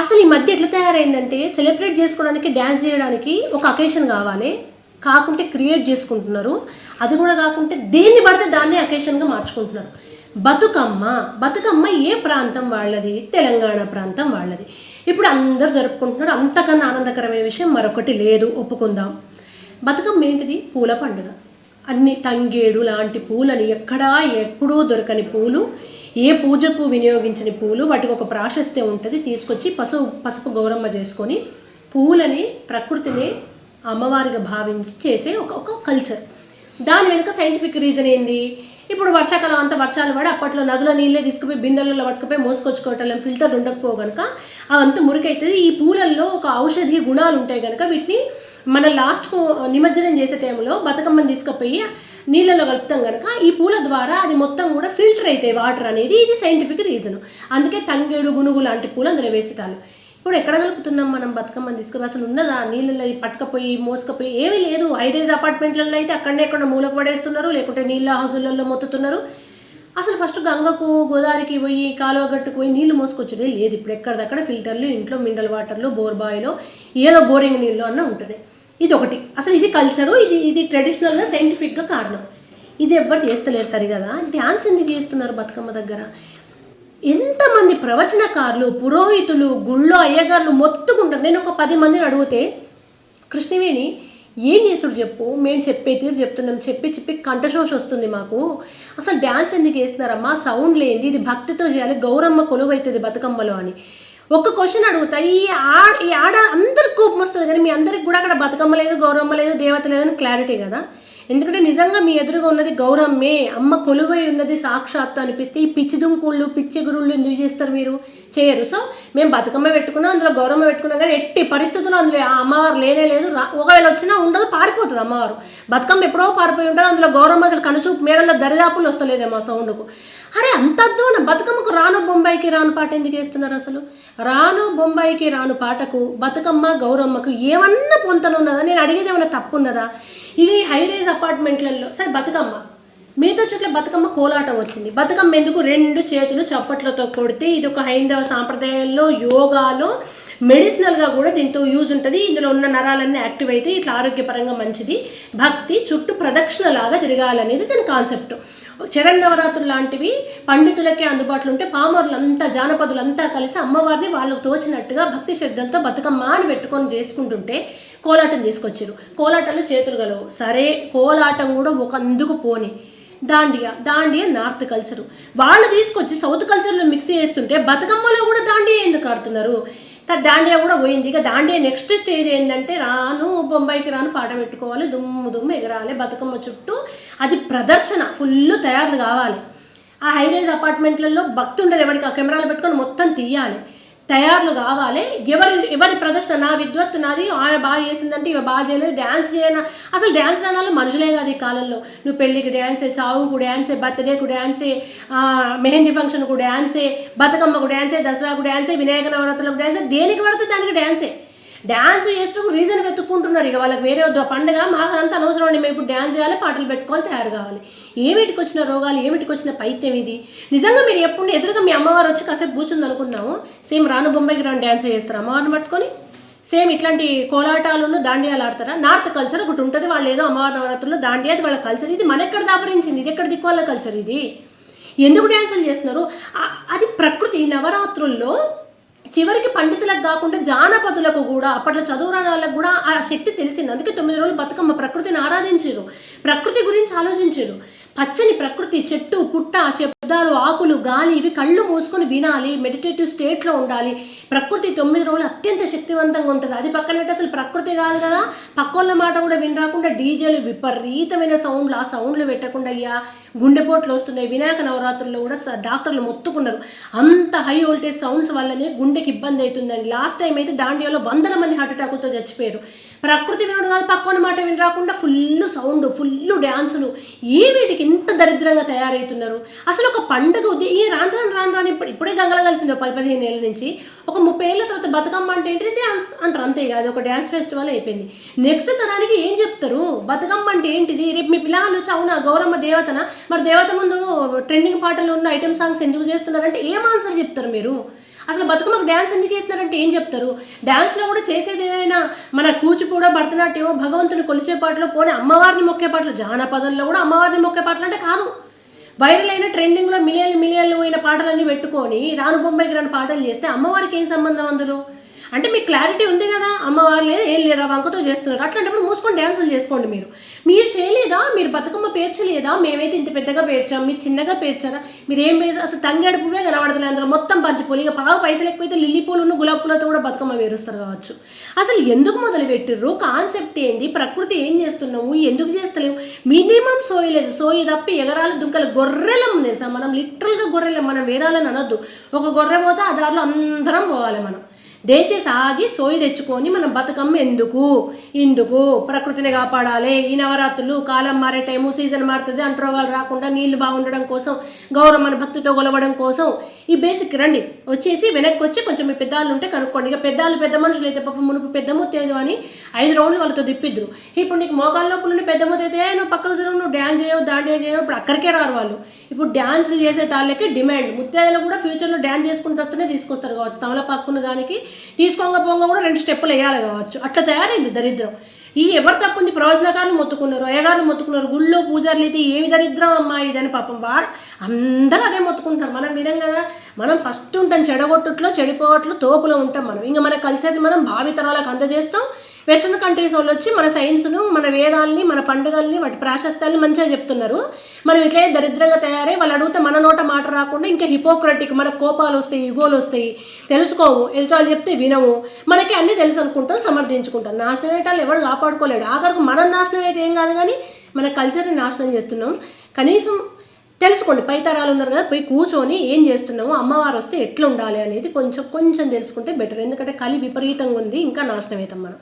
అసలు ఈ మధ్య ఎట్లా తయారైందంటే సెలబ్రేట్ చేసుకోవడానికి డ్యాన్స్ చేయడానికి ఒక అకేషన్ కావాలి. కాకుంటే క్రియేట్ చేసుకుంటున్నారు. అది కూడా కాకుంటే దేన్ని పడితే దాన్ని అకేషన్గా మార్చుకుంటున్నారు. బతుకమ్మ. బతుకమ్మ ఏ ప్రాంతం వాళ్ళది? తెలంగాణ ప్రాంతం వాళ్ళది. ఇప్పుడు అందరు జరుపుకుంటున్నారు. అంతకన్నా ఆనందకరమైన విషయం మరొకటి లేదు. ఒప్పుకుందాం. బతుకమ్మ ఏంటిది? పూల పండుగ. అన్ని తంగేడు లాంటి పూలని ఎక్కడా ఎప్పుడూ దొరకని పూలు. ఏ పూజకు వినియోగించని పూలు వాటికి ఒక ప్రాశస్త్యం ఉంటుంది తీసుకొచ్చి పసుపు పసుపు గౌరమ్మ చేసుకొని పూలని ప్రకృతిని అమ్మవారిగా భావించి చేసే ఒక ఒక కల్చర్ దాని వెనుక సైంటిఫిక్ రీజన్ ఏంది? ఇప్పుడు వర్షాకాలం అంతా వర్షాలు పడి అప్పట్లో నదుల నీళ్ళే తీసుకుపోయి బిందెలలో పట్టుకుపోయి మోసుకొచ్చుకోవటం ఫిల్టర్ ఉండకపో కనుక అవంతా మురికైతుంది. ఈ పూలల్లో ఒక ఔషధి గుణాలు ఉంటాయి కనుక వీటిని మన లాస్ట్కు నిమజ్జనం చేసే టైంలో బతుకమ్మని తీసుకుపోయి నీళ్ళలో కలుపుతాం కనుక ఈ పూల ద్వారా అది మొత్తం కూడా ఫిల్టర్ అవుతాయి వాటర్ అనేది. ఇది సైంటిఫిక్ రీజన్ అందుకే తంగేడు గునుగు లాంటి పూలు అందులో వేసేటాలు. ఇప్పుడు ఎక్కడ కలుపుతున్నాం మనం బతుకమ్మని తీసుకుని అసలు ఉన్నదా? నీళ్ళలో పట్టుకపోయి మోసుకపోయి ఏమీ లేదు. ఐదేజ్ అపార్ట్మెంట్లలో అయితే అక్కడనే ఎక్కడ మూలకు పడేస్తున్నారు లేకుంటే నీళ్ళ హౌజులలో మొత్తుతున్నారు. అసలు ఫస్ట్ గంగకు గోదావరికి పోయి కాలువ గట్టుకు పోయి నీళ్ళు మోసుకొచ్చేది లేదు. ఇప్పుడు ఎక్కడిదక్కడ ఫిల్టర్లు ఇంట్లో మినరల్ వాటర్లు బోర్ బాయిలో ఏదో బోరింగ్ నీళ్ళు అన్న ఉంటుంది. ఇది ఒకటి అసలు ఇది కల్చరు ఇది ఇది ట్రెడిషనల్గా సైంటిఫిక్గా కారణం. ఇది ఎవ్వరు చేస్తలేరు సరిగదా? డ్యాన్స్ ఎందుకు చేస్తున్నారు బతుకమ్మ దగ్గర? ఎంతమంది ప్రవచనకారులు పురోహితులు గుళ్ళో అయ్యగారులు మొత్తుకుంటారు. నేను ఒక పది మందిని అడిగితే కృష్ణవేణి ఏం చేసుడు చెప్పు? మేము చెప్పే తీరు చెప్తున్నాం. చెప్పి చెప్పి కంఠశోష వస్తుంది మాకు. అసలు డ్యాన్స్ ఎందుకు వేస్తున్నారమ్మా సౌండ్ లేనిది ఇది భక్తితో చేయాలి. గౌరమ్మ కొలువైతుంది బతుకమ్మలో అని. ఒక క్వశ్చన్ అడుగుతా. ఈ ఆడ ఈ ఆడ అందరికి కోపం వస్తుంది కానీ మీ అందరికి కూడా అక్కడ బతుకమ్మ లేదు గౌరమ్మ లేదు దేవత లేదని క్లారిటీ కదా. ఎందుకంటే నిజంగా మీ ఎదురుగా ఉన్నది గౌరమ్మే అమ్మ కొలువై ఉన్నది సాక్షాత్తు అనిపిస్తే ఈ పిచ్చి దుంకుళ్ళు పిచ్చి గురుళ్ళు ఎందుకు చేస్తారు మీరు? చేయరు. సో మేము బతుకమ్మ పెట్టుకున్నాం అందులో గౌరమ్మ పెట్టుకున్నాం కానీ ఎట్టి పరిస్థితుల్లో అందులో ఆ అమ్మవారు లేనే లేదు. ఒకవేళ వచ్చినా ఉండదు పారిపోతుంది అమ్మవారు. బతుకమ్మ ఎప్పుడో పారిపోయి ఉంటుంది అందులో గౌరమ్మ అసలు కనుచూపు మేడల్లో దరిదాపులు వస్తలేదేమో సౌండ్కు అరే అంత అద్దు బతుకమ్మకు బొంబాయికి రాను పాట ఎందుకు వేస్తున్నారు అసలు? రాను బొంబాయికి రాను పాటకు బతుకమ్మ గౌరమ్మకు ఏమన్నా పొంతనున్నదా నేను అడిగేది ఏమైనా తప్పు ఉన్నదా? ఇది హైరేజ్ అపార్ట్మెంట్లలో సరే బతుకమ్మ. మిగతా చోట్ల బతుకమ్మ కోలాటం వచ్చింది. బతుకమ్మ ఎందుకు రెండు చేతులు చప్పట్లతో కొడితే ఇది ఒక హైందవ సాంప్రదాయంలో యోగాలో మెడిసినల్గా కూడా దీంతో యూజ్ ఉంటుంది. ఇందులో ఉన్న నరాలన్నీ యాక్టివ్ అయితే ఇట్లా ఆరోగ్యపరంగా మంచిది. భక్తి చుట్టూ ప్రదక్షిణలాగా తిరగాలనేది దాని కాన్సెప్ట్ చరణ్ నవరాత్రులు లాంటివి పండితులకే అందుబాటులో ఉంటే పామరులంతా జానపదులంతా కలిసి అమ్మవారిని వాళ్ళకు తోచినట్టుగా భక్తి శ్రద్ధలతో బతుకమ్మ అని పెట్టుకొని చేసుకుంటుంటే కోలాటం తీసుకొచ్చారు. కోలాటంలో చేతులు గలవు. సరే కోలాటం కూడా ఒక అందుకు పోని దాండియా దాండియా నార్త్ కల్చరు. వాళ్ళు తీసుకొచ్చి సౌత్ కల్చర్లో మిక్స్ చేస్తుంటే బతుకమ్మలో కూడా దాండియా ఎందుకు ఆడుతున్నారు? దాండియా కూడా పోయింది. ఇక దాండియా నెక్స్ట్ స్టేజ్ ఏంటంటే రాను బొంబాయికి రాను పాట పెట్టుకోవాలి. దుమ్ము దుమ్ము ఎగరాలి బతుకమ్మ చుట్టూ. అది ప్రదర్శన ఫుల్ తయారు కావాలి. ఆ హైరేజ్ అపార్ట్మెంట్లలో భక్తి ఉండదు ఎవరికి. ఆ కెమెరాలు పెట్టుకొని మొత్తం తీయాలి. తయారులు కావాలి. ఎవరి ఎవరి ప్రదర్శన నా విద్వత్తు నాది ఆమె బాగా చేసిందంటే ఇవి బాగా చేయలేదు. డ్యాన్స్ చేయన అసలు డ్యాన్స్ రానాలు మనుషులే కాదు ఈ కాలంలో. నువ్వు పెళ్ళికి డ్యాన్సే చావుకు డ్యాన్సే బర్త్డేకు డ్యాన్సే మెహందీ ఫంక్షన్కు డ్యాన్సే బతుకమ్మకు డ్యాన్సే దసరాకు డ్యాన్సే వినాయక నవరాత్రులకు డ్యాన్సే దేనికి పడితే దానికి డ్యాన్సే డ్యాన్స్ చేసినప్పుడు రీజన్ వెతుక్కుంటున్నారు. ఇక వాళ్ళకి వేరే వద్దు. పండుగ మాకు అంత అనవసరం అండి. మేము ఇప్పుడు డ్యాన్స్ చేయాలి పాటలు పెట్టుకోవాలి తయారు కావాలి. ఏమిటికి వచ్చిన రోగాలు ఏమిటికి వచ్చిన పైత్యం ఇది? నిజంగా మీరు ఎప్పుడు ఎదురుగా మీ అమ్మవారు వచ్చి కాసేపు కూర్చుంది అనుకుందాము. సేమ్ రాను బొంబాయికి రాను డ్యాన్స్ చేస్తారు. అమ్మవారిని పట్టుకొని సేమ్ ఇట్లాంటి కోలాటాలను దాండియాలు ఆడతారా? నార్త్ కల్చర్ ఒకటి ఉంటుంది. వాళ్ళు ఏదో అమ్మవారి నవరాత్రుల్లో దాండియా అది వాళ్ళ కల్చర్ ఇది. మన ఎక్కడ దాపరించింది? ఇది ఎక్కడ దిక్కువాళ్ళ కల్చర్ ఇది? ఎందుకు డ్యాన్సులు చేస్తున్నారు? అది ప్రకృతి నవరాత్రుల్లో చివరికి పండితులకు కాకుండా జానపదులకు కూడా అప్పట్లో చదువురాని వాళ్ళకు కూడా ఆ శక్తి తెలిసింది. అందుకే తొమ్మిది రోజులు బతుకమ్మ ప్రకృతిని ఆరాధించారు. ప్రకృతి గురించి ఆలోచించారు. పచ్చని ప్రకృతి చెట్టు పుట్ట శబ్దాలు ఆకులు గాలి ఇవి కళ్ళు మూసుకొని వినాలి మెడిటేటివ్ స్టేట్లో ఉండాలి. ప్రకృతి తొమ్మిది రోజులు అత్యంత శక్తివంతంగా ఉంటుంది. అది పక్కన అసలు ప్రకృతి కాదు కదా. పక్కోళ్ళ మాట కూడా వినరాకుండా డీజేలు విపరీతమైన సౌండ్లు ఆ సౌండ్లు పెట్టకుండా అయ్యా గుండెపోట్లు వస్తున్నాయి. వినాయక నవరాత్రుల్లో కూడా స- డాక్టర్లు మొత్తుకున్నారు. అంత హై వోల్టేజ్ సౌండ్స్ వల్లనే గుండెకి ఇబ్బంది అవుతుందండి. లాస్ట్ టైం అయితే దాండియాలో వందల మంది హార్ట్ అటాక్తో చచ్చిపోయారు. ప్రకృతి వినడం కాదు పక్కన మాట విని రాకుండా ఫుల్ సౌండ్ ఫుల్ డ్యాన్సులు ఏ వీటికి ఇంత దరిద్రంగా తయారవుతున్నారు. అసలు ఒక పండుగ ఈ రాను రాను రాను రాను ఇప్పుడు ఇప్పుడే గంగల కలిసింది పది పదిహేను ఏళ్ళ నుంచి. ఒక ముప్పై ఏళ్ళ తర్వాత బతుకమ్మ అంటే ఏంటి? డ్యాన్స్ అంటారు అంతే కాదు ఒక డ్యాన్స్ ఫెస్టివల్ అయిపోయింది. నెక్స్ట్ తరానికి ఏం చెప్తారు? బతుకమ్మ అంటే ఏంటిది? రేపు మీ పిల్లలు వచ్చి అవునా గౌరమ్మ దేవతన? మరి దేవత ముందు ట్రెండింగ్ పాటలు ఉన్న ఐటమ్ సాంగ్స్ ఎందుకు చేస్తున్నారంటే ఏం ఆన్సర్ చెప్తారు మీరు? అసలు బతుకమ్మకు డ్యాన్స్ ఎందుకు చేస్తున్నారంటే ఏం చెప్తారు? డ్యాన్స్లో కూడా చేసేది ఏదైనా మన కూచిపూడ భరతనాట్యమో భగవంతుని కొలిచే పాటలు పోనీ అమ్మవారిని మొక్కే పాటలు జానపదంలో కూడా అమ్మవారిని మొక్కే పాటలు అంటే కాదు. వైరల్ అయిన ట్రెండింగ్లో మిలియన్లు మిలియన్లు పోయిన పాటలన్నీ పెట్టుకొని రాను బొంబాయికి రాని పాటలు చేస్తే అమ్మవారికి ఏం సంబంధం అందులో? అంటే మీకు క్లారిటీ ఉంది కదా అమ్మవారు లేదు ఏం లేదా వంకతో చేస్తున్నారు. అట్లాంటప్పుడు మూసుకొని డ్యాన్సులు చేసుకోండి మీరు. మీరు చేయలేదా? మీరు బతుకమ్మ పేర్చలేదా? మేమైతే ఇంత పెద్దగా పేర్చాం మీరు చిన్నగా పేర్చారా? మీరు ఏం పేరు అసలు తంగేడు పువ్వే కనబడతలే అందులో. మొత్తం బంతి పూలు. ఇక పావు పైసలు ఎక్కువైతే లిల్లీ పూలు ఉన్న గులాబీ పూలతో కూడా బతుకమ్మ వేరుస్తారు కావచ్చు. అసలు ఎందుకు మొదలు పెట్టిర్రు కాన్సెప్ట్ ఏంది? ప్రకృతి ఏం చేస్తున్నావు ఎందుకు చేస్తలేము? మినిమం సోయలేదు సోయి తప్పి ఎగరాలు దుంకలు గొర్రెలం తెలుసా? మనం లిటరల్గా గొర్రెలం మనం వేరాలని అనొద్దు. ఒక గొర్రె పోతే ఆ దారిలో అందరం పోవాలి మనం. దయచేసి ఆగి సోయి తెచ్చుకొని మనం బతుకమ్మ ఎందుకు? ఇందుకు ప్రకృతిని కాపాడాలి. ఈ నవరాత్రులు కాలం మారే టైము సీజన్ మారుతుంది. అంటరోగాలు రాకుండా నీళ్ళు బాగుండడం కోసం గౌరమ్మని భక్తితో గొలవడం కోసం ఈ బేసిక్ రండి. వచ్చేసి వెనక్కి వచ్చి కొంచెం మీ పెద్దవాళ్ళు ఉంటే కనుక్కోండి. ఇక పెద్దవాళ్ళు పెద్ద మనుషులు అయితే పాప మునుపు పెద్ద ముత్తేదు అని ఐదు రౌండ్లు వాళ్ళతో తిప్పిద్దురు. ఇప్పుడు నీకు మోకాళ్ళ లోపల నుండి పెద్ద ముత్త నువ్వు పక్కకు జరుగు నువ్వు డ్యాన్స్ చేయవు దాండియా చేయవు. ఇప్పుడు అక్కడికే రారు వాళ్ళు. ఇప్పుడు డ్యాన్స్లు చేసే వాళ్ళకి డిమాండ్ ముత్తేదలు కూడా ఫ్యూచర్లో డ్యాన్స్ చేసుకుంటూ వస్తేనే తీసుకొస్తారు కావచ్చు. తమలపాకును దానికి తీసుకోంగ పొంగ కూడా రెండు స్టెప్పులు వేయాలి కావచ్చు. అట్లా తయారైంది దరిద్రం. ఈ ఎవరు తప్పుంది ప్రవచనకారులు మొత్తుకున్నారు అయ్యగారులు మొత్తుకున్నారు గుళ్ళో పూజారులు అయితే ఏమి దరిద్రం అమ్మా ఇదని పాపం వారు అందరూ అదే మొత్తుకుంటారు మనం వినం కదా మనం ఫస్ట్ ఉంటాం చెడగొట్టుట్లో చెడిపోవట్లో తోపులో ఉంటాం మనం. ఇంకా మన కల్చర్ని మనం భావితరాలకు అందజేస్తాం వెస్ట్రన్ కంట్రీస్ వాళ్ళు వచ్చి మన సైన్స్ను మన వేదాల్ని మన పండుగల్ని వాటి ప్రాశస్త్యాలు మంచిగా చెప్తున్నారు. మనం ఇట్లే దరిద్రంగా తయారై వాళ్ళు అడిగితే మన నోట మాట రాకుండా ఇంకా హిపోక్రటిక్ మన కోపాలు వస్తాయి ఇగోలు వస్తాయి తెలుసుకోము. ఎదుటాలు చెప్తే వినము. మనకి అన్నీ తెలుసు అనుకుంటాం సమర్థించుకుంటాం. నాశనం అయ్యేటాలు ఎవరు కాపాడుకోలేడు. ఆఖరికి మనం నాశనం అయితే ఏం కాదు కానీ మన కల్చర్ని నాశనం చేస్తున్నాం. కనీసం తెలుసుకోండి పై తరాలు ఉన్నారు కదా పోయి కూర్చొని ఏం చేస్తున్నాము అమ్మవారు వస్తే ఎట్లా ఉండాలి అనేది కొంచెం కొంచెం తెలుసుకుంటే బెటర్. ఎందుకంటే కలి విపరీతంగా ఉంది ఇంకా నాశనం అవుతాం మనం.